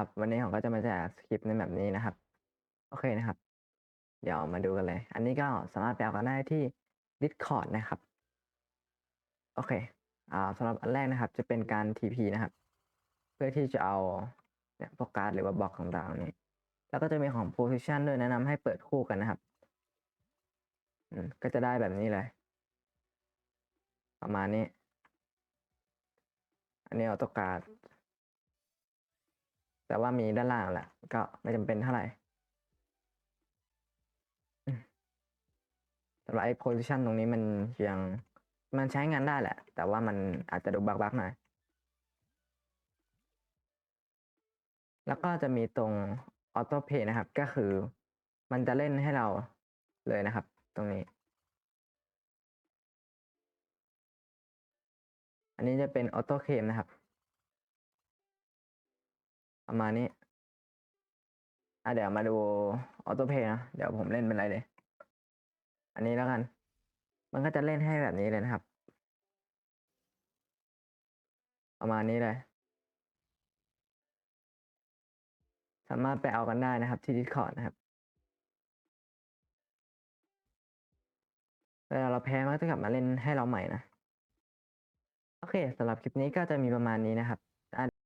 นะครับ วันนี้ผมก็จะมาแจกสคริปต์ในแบบนี้นะครับ โอเคนะครับ เดี๋ยวมาดูกันเลย อันนี้ก็สามารถไปเอากันได้ที่ Discord นะครับ โอเค อ่าสำหรับอันแรกนะครับ จะเป็นการ TP นะครับ เพื่อที่จะเอาเนี่ยพวกการ์ดหรือว่าบล็อกต่างๆนี้แล้วก็จะมีของ position ด้วยแนะนำให้เปิดคู่กันนะครับอืมก็จะได้แบบนี้เลย ประมาณนี้ อันนี้ออโต้การ์ด แต่ว่ามีด้านล่างแหละก็ไม่จำเป็นเท่าไหร่สำหรับไอ้ position ตรงนี้มันยังมันใช้งานได้แหละ แต่ว่ามันอาจจะดูบักๆหน่อยแล้วก็จะมีตรง auto play นะครับ ก็คือมันจะเล่นให้เราเลยนะครับ ตรงนี้ อันนี้จะเป็น auto claim นะครับ ประมาณนี้ อะเดี๋ยวมาดู auto play นะ เดี๋ยวผมเล่นเป็นไรเลย อันนี้แล้วกัน มันก็จะเล่นให้แบบนี้เลยนะครับ ประมาณนี้เลย สามารถไปเอากันได้นะครับ ที่ Discord นะครับเวลาเราแพ้มันก็จะกลับมาเล่นให้เราใหม่นะ โอเคสำหรับคลิปนี้ก็จะมีประมาณนี้นะครับ